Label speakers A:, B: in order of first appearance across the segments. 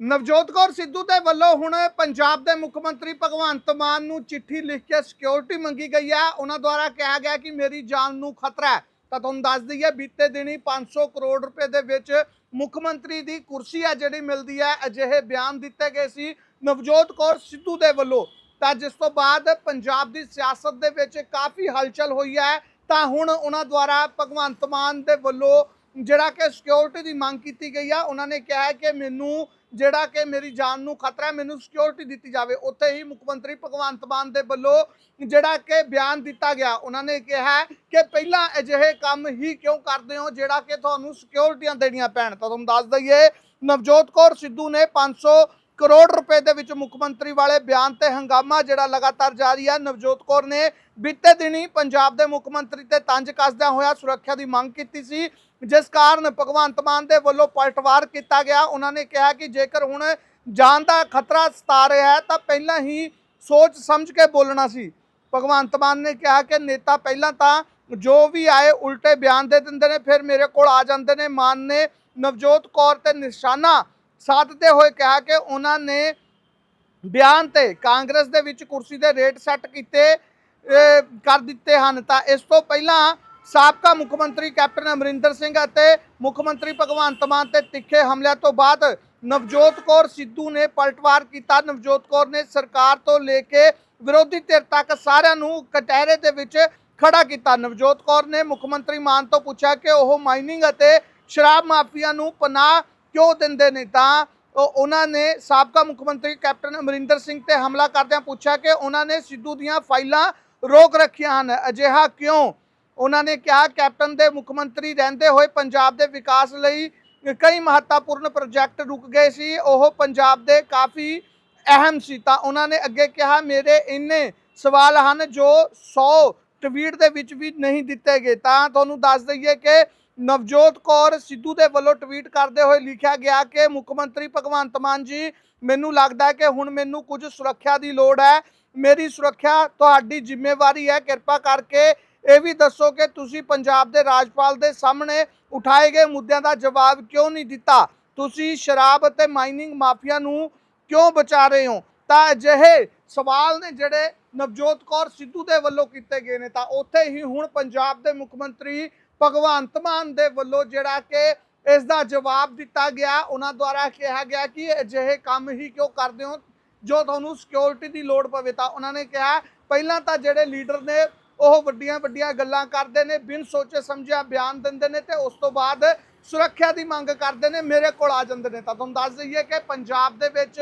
A: ਨਵਜੋਤ ਕੌਰ ਸਿੱਧੂ ਦੇ ਵੱਲੋਂ ਹੁਣ ਪੰਜਾਬ ਦੇ ਮੁੱਖ ਮੰਤਰੀ ਭਗਵੰਤ ਮਾਨ ਨੂੰ ਚਿੱਠੀ ਲਿਖ ਕੇ ਸਿਕਿਉਰਿਟੀ ਮੰਗੀ ਗਈ ਹੈ। ਉਹਨਾਂ ਦੁਆਰਾ ਕਿਹਾ ਗਿਆ ਕਿ ਮੇਰੀ ਜਾਨ ਨੂੰ ਖਤਰਾ ਹੈ। ਤਾਂ ਤੁਹਾਨੂੰ ਦੱਸ ਦਈਏ, ਬੀਤੇ ਦਿਨੀ 500 ਕਰੋੜ ਰੁਪਏ ਦੇ ਵਿੱਚ ਮੁੱਖ ਮੰਤਰੀ ਦੀ ਕੁਰਸੀ ਹੈ ਜਿਹੜੀ ਮਿਲਦੀ ਹੈ। ਅਜਿਹੇ ਬਿਆਨ ਦਿੱਤੇ ਗਏ ਸੀ ਨਵਜੋਤ ਕੌਰ ਸਿੱਧੂ ਦੇ ਵੱਲੋਂ। ਤਾਂ ਜਿਸ ਤੋਂ ਬਾਅਦ ਪੰਜਾਬ ਦੀ ਸਿਆਸਤ ਦੇ ਵਿੱਚ ਕਾਫੀ ਹਲਚਲ ਹੋਈ ਹੈ। ਤਾਂ ਹੁਣ ਉਹਨਾਂ ਦੁਆਰਾ ਭਗਵੰਤ ਮਾਨ ਦੇ ਵੱਲੋਂ ਜਿਹੜਾ ਕਿ ਸਿਕਿਉਰਿਟੀ ਦੀ ਮੰਗ ਕੀਤੀ ਗਈ ਆ, ਉਹਨਾਂ ਨੇ ਕਿਹਾ ਕਿ ਮੈਨੂੰ ਜਿਹੜਾ ਕਿ ਮੇਰੀ ਜਾਨ ਨੂੰ ਖਤਰਾ ਹੈ, ਮੈਨੂੰ ਸਿਕਿਉਰਿਟੀ ਦਿੱਤੀ ਜਾਵੇ। ਉੱਥੇ ਹੀ ਮੁੱਖ ਮੰਤਰੀ ਭਗਵੰਤ ਮਾਨ ਦੇ ਵੱਲੋਂ ਜਿਹੜਾ ਕਿ ਬਿਆਨ ਦਿੱਤਾ ਗਿਆ। ਉਹਨਾਂ ਨੇ ਕਿਹਾ ਕਿ ਪਹਿਲਾਂ ਅਜਿਹੇ ਕੰਮ ਹੀ ਕਿਉਂ ਕਰਦੇ ਹੋ, ਜਿਹੜਾ ਕਿ ਤੁਹਾਨੂੰ ਸਿਕਿਉਰਿਟੀਆਂ ਦੇਣੀਆਂ ਪੈਣ। ਤਾਂ ਤੁਹਾਨੂੰ ਦੱਸ ਦਈਏ, ਨਵਜੋਤ ਕੌਰ ਸਿੱਧੂ ਨੇ 500 ਕਰੋੜ ਰੁਪਏ ਦੇ ਵਿੱਚ ਮੁੱਖ ਮੰਤਰੀ ਵਾਲੇ ਬਿਆਨ ਤੇ ਹੰਗਾਮਾ ਜਿਹੜਾ ਲਗਾਤਾਰ ਜਾਰੀ ਹੈ ਨਵਜੋਤ ਕੌਰ ਨੇ ਬੀਤੇ ਦਿਨੀ ਪੰਜਾਬ ਦੇ ਮੁੱਖ ਮੰਤਰੀ ਤੇ ਤੰਜ ਕੱਸਦਿਆਂ ਹੋਇਆ ਸੁਰੱਖਿਆ ਦੀ ਮੰਗ ਕੀਤੀ ਸੀ। ਜਿਸ ਕਾਰਨ ਭਗਵੰਤ ਮਾਨ ਦੇ ਵੱਲੋਂ ਪਲਟਵਾਰ ਕੀਤਾ ਗਿਆ, ਉਹਨਾਂ ਨੇ ਕਿਹਾ ਕਿ ਜੇਕਰ ਹੁਣ ਜਾਨ ਦਾ ਖਤਰਾ ਸਤਾ ਰਿਹਾ ਹੈ, ਤਾਂ ਪਹਿਲਾਂ ਹੀ ਸੋਚ ਸਮਝ ਕੇ ਬੋਲਣਾ ਸੀ। ਭਗਵੰਤ ਮਾਨ ਨੇ ਕਿਹਾ ਕਿ ਨੇਤਾ ਪਹਿਲਾਂ ਤਾਂ ਜੋ ਵੀ ਆਏ, ਉਲਟੇ ਬਿਆਨ ਦੇ ਦਿੰਦੇ ਨੇ, ਫਿਰ ਮੇਰੇ ਕੋਲ ਆ ਜਾਂਦੇ ਨੇ। ਮਾਨ ਨੇ ਨਵਜੋਤ ਕੌਰ ਤੇ ਨਿਸ਼ਾਨਾ ਸਾਧਦੇ ਹੋਏ ਕਿਹਾ ਕਿ ਉਹਨਾਂ ਨੇ ਬਿਆਨ ਤੇ ਕਾਂਗਰਸ ਦੇ ਵਿੱਚ ਕੁਰਸੀ ਦੇ ਰੇਟ ਸੈੱਟ ਕੀਤੇ ਕਰ ਦਿੱਤੇ ਹਨ। ਤਾਂ ਇਸ ਤੋਂ ਪਹਿਲਾਂ ਸਾਬਕਾ ਮੁੱਖ ਮੰਤਰੀ ਕੈਪਟਨ ਅਮਰਿੰਦਰ ਸਿੰਘ ਅਤੇ ਮੁੱਖ ਮੰਤਰੀ ਭਗਵੰਤ ਮਾਨ ਤੇ ਤਿੱਖੇ ਹਮਲਿਆਂ ਤੋਂ ਬਾਅਦ ਨਵਜੋਤ ਕੌਰ ਸਿੱਧੂ ਨੇ ਪਲਟਵਾਰ ਕੀਤਾ। ਨਵਜੋਤ ਕੌਰ ਨੇ ਸਰਕਾਰ ਤੋਂ ਲੈ ਕੇ ਵਿਰੋਧੀ ਧਿਰ ਤੱਕ ਸਾਰਿਆਂ ਨੂੰ ਕਟਹਿਰੇ ਦੇ ਵਿੱਚ ਖੜਾ ਕੀਤਾ। ਨਵਜੋਤ ਕੌਰ ਨੇ ਮੁੱਖ ਮੰਤਰੀ ਮਾਨ ਤੋਂ ਪੁੱਛਿਆ ਕਿ ਉਹ ਮਾਈਨਿੰਗ ਅਤੇ ਸ਼ਰਾਬ ਮਾਫੀਆ ਨੂੰ ਪਨਾਹ ਕਿਉਂ ਦਿੰਦੇ ਨੇ? ਤਾਂ ਉਹਨਾਂ ਨੇ ਸਾਬਕਾ ਮੁੱਖ ਮੰਤਰੀ ਕੈਪਟਨ ਅਮਰਿੰਦਰ ਸਿੰਘ ਤੇ ਹਮਲਾ ਕਰਦਿਆਂ ਪੁੱਛਿਆ ਕਿ ਉਹਨਾਂ ਨੇ ਸਿੱਧੂ ਦੀਆਂ ਫਾਈਲਾਂ ਰੋਕ ਰੱਖੀਆਂ ਹਨ। ਅਜਿਹਾ ਕਿਉਂ? ਉਹਨਾਂ ਨੇ ਕਿਹਾ, ਕੈਪਟਨ ਦੇ ਮੁੱਖ ਮੰਤਰੀ ਰਹਿੰਦੇ ਹੋਏ ਪੰਜਾਬ ਦੇ ਵਿਕਾਸ ਲਈ ਕਈ ਮਹੱਤਵਪੂਰਨ ਪ੍ਰੋਜੈਕਟ ਰੁਕ ਗਏ ਸੀ। ਉਹ ਪੰਜਾਬ ਦੇ ਕਾਫੀ ਅਹਿਮ ਸੀ। ਤਾਂ ਉਹਨਾਂ ਨੇ ਅੱਗੇ ਕਿਹਾ, ਮੇਰੇ ਇੰਨੇ ਸਵਾਲ ਹਨ ਜੋ 100 ਟਵੀਟ ਦੇ ਵਿੱਚ ਵੀ ਨਹੀਂ ਦਿੱਤੇ ਗਏ। ਤਾਂ ਤੁਹਾਨੂੰ ਦੱਸ ਦਈਏ ਕਿ ਨਵਜੋਤ ਕੌਰ ਸਿੱਧੂ ਦੇ ਵੱਲੋਂ ਟਵੀਟ ਕਰਦੇ ਹੋਏ ਲਿਖਿਆ ਗਿਆ ਕਿ ਮੁੱਖ ਮੰਤਰੀ ਭਗਵੰਤ ਮਾਨ ਜੀ, ਮੈਨੂੰ ਲੱਗਦਾ ਹੈ ਕਿ ਹੁਣ ਮੈਨੂੰ ਕੁਝ ਸੁਰੱਖਿਆ ਦੀ ਲੋੜ ਹੈ। ਮੇਰੀ ਸੁਰੱਖਿਆ ਤੁਹਾਡੀ ਜ਼ਿੰਮੇਵਾਰੀ ਹੈ। ਕਿਰਪਾ ਕਰਕੇ ਇਹ ਵੀ ਦੱਸੋ ਕਿ ਤੁਸੀਂ ਪੰਜਾਬ ਦੇ ਰਾਜਪਾਲ ਦੇ ਸਾਹਮਣੇ ਉਠਾਏ ਗਏ ਮੁੱਦਿਆਂ ਦਾ ਜਵਾਬ ਕਿਉਂ ਨਹੀਂ ਦਿੱਤਾ? ਤੁਸੀਂ ਸ਼ਰਾਬ ਅਤੇ ਮਾਈਨਿੰਗ ਮਾਫੀਆ ਨੂੰ ਕਿਉਂ ਬਚਾ ਰਹੇ ਹੋ? ਤਾਂ ਅਜਿਹੇ ਸਵਾਲ ਨੇ ਜਿਹੜੇ ਨਵਜੋਤ ਕੌਰ ਸਿੱਧੂ ਦੇ ਵੱਲੋਂ ਕੀਤੇ ਗਏ ਨੇ। ਤਾਂ ਉੱਥੇ ਹੀ ਹੁਣ ਪੰਜਾਬ ਦੇ ਮੁੱਖ ਮੰਤਰੀ ਭਗਵੰਤ ਮਾਨ ਦੇ ਵੱਲੋਂ ਜਿਹੜਾ ਕਿ ਇਸ ਦਾ ਜਵਾਬ ਦਿੱਤਾ ਗਿਆ, ਉਹਨਾਂ ਦੁਆਰਾ ਕਿਹਾ ਗਿਆ ਕਿ ਅਜਿਹੇ ਕੰਮ ਹੀ ਕਿਉਂ ਕਰਦੇ ਹੋ? ਜੋ ਤੁਹਾਨੂੰ ਸਿਕਿਉਰਿਟੀ ਦੀ ਲੋੜ ਪਵੇ ਤਾਂ ਉਹਨਾਂ ਨੇ ਕਿਹਾ। ਪਹਿਲਾਂ ਤਾਂ ਜਿਹੜੇ ਲੀਡਰ ਨੇ ਉਹ ਵੱਡੀਆਂ ਵੱਡੀਆਂ ਗੱਲਾਂ ਕਰਦੇ ਨੇ, ਬਿਨ ਸੋਚੇ ਸਮਝਿਆ ਬਿਆਨ ਦਿੰਦੇ ਨੇ ਤੇ ਉਸ ਤੋਂ ਬਾਅਦ ਸੁਰੱਖਿਆ ਦੀ ਮੰਗ ਕਰਦੇ ਨੇ, ਮੇਰੇ ਕੋਲ ਆ ਜਾਂਦੇ ਨੇ। ਤਾਂ ਤੁਹਾਨੂੰ ਦੱਸ ਦਈਏ ਕਿ ਪੰਜਾਬ ਦੇ ਵਿੱਚ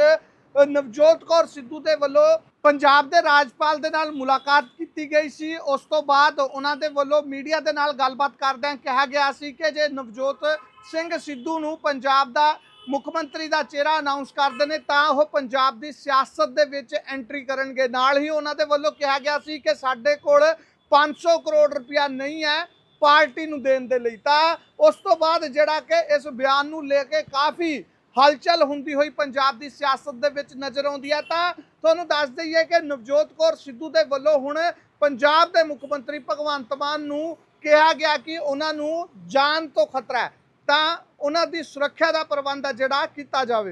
A: ਨਵਜੋਤ ਕੌਰ ਸਿੱਧੂ ਦੇ ਵੱਲੋਂ ਪੰਜਾਬ ਦੇ ਰਾਜਪਾਲ ਦੇ ਨਾਲ ਮੁਲਾਕਾਤ ਕੀਤੀ ਗਈ ਸੀ। ਉਸ ਤੋਂ ਬਾਅਦ ਉਹਨਾਂ ਦੇ ਵੱਲੋਂ ਮੀਡੀਆ ਦੇ ਨਾਲ ਗੱਲਬਾਤ ਕਰਦਿਆਂ ਕਿਹਾ ਗਿਆ ਸੀ ਕਿ ਜੇ ਨਵਜੋਤ ਸਿੰਘ ਸਿੱਧੂ ਨੂੰ ਪੰਜਾਬ ਦਾ ਮੁੱਖ ਮੰਤਰੀ ਦਾ ਚਿਹਰਾ ਅਨਾਉਂਸ ਕਰਦੇ ਨੇ, ਤਾਂ ਉਹ ਪੰਜਾਬ ਦੀ ਸਿਆਸਤ ਦੇ ਵਿੱਚ ਐਂਟਰੀ ਕਰਨਗੇ। ਨਾਲ ਹੀ ਉਹਨਾਂ ਦੇ ਵੱਲੋਂ ਕਿਹਾ ਗਿਆ ਸੀ ਕਿ ਸਾਡੇ ਕੋਲ 500 ਕਰੋੜ ਰੁਪਇਆ ਨਹੀਂ ਹੈ ਪਾਰਟੀ ਨੂੰ ਦੇਣ ਦੇ ਲਈ। ਤਾਂ ਉਸ ਤੋਂ ਬਾਅਦ ਜਿਹੜਾ ਕਿ ਇਸ ਬਿਆਨ ਨੂੰ ਲੈ ਕੇ ਕਾਫੀ ਹਲਚਲ ਹੁੰਦੀ ਹੋਈ ਪੰਜਾਬ ਦੀ ਸਿਆਸਤ ਦੇ ਵਿੱਚ ਨਜ਼ਰ ਆਉਂਦੀ ਹੈ। ਤਾਂ ਤੁਹਾਨੂੰ ਦੱਸ ਦਈਏ ਕਿ ਨਵਜੋਤ ਕੌਰ ਸਿੱਧੂ ਦੇ ਵੱਲੋਂ ਹੁਣ ਪੰਜਾਬ ਦੇ ਮੁੱਖ ਮੰਤਰੀ ਭਗਵੰਤ ਮਾਨ ਨੂੰ ਕਿਹਾ ਗਿਆ ਕਿ ਉਹਨਾਂ ਨੂੰ ਜਾਨ ਤੋਂ ਖਤਰਾ ਹੈ। ਤਾਂ ਉਹਨਾਂ ਦੀ ਸੁਰੱਖਿਆ ਦਾ ਪ੍ਰਬੰਧ ਆ ਜਿਹੜਾ ਕੀਤਾ ਜਾਵੇ।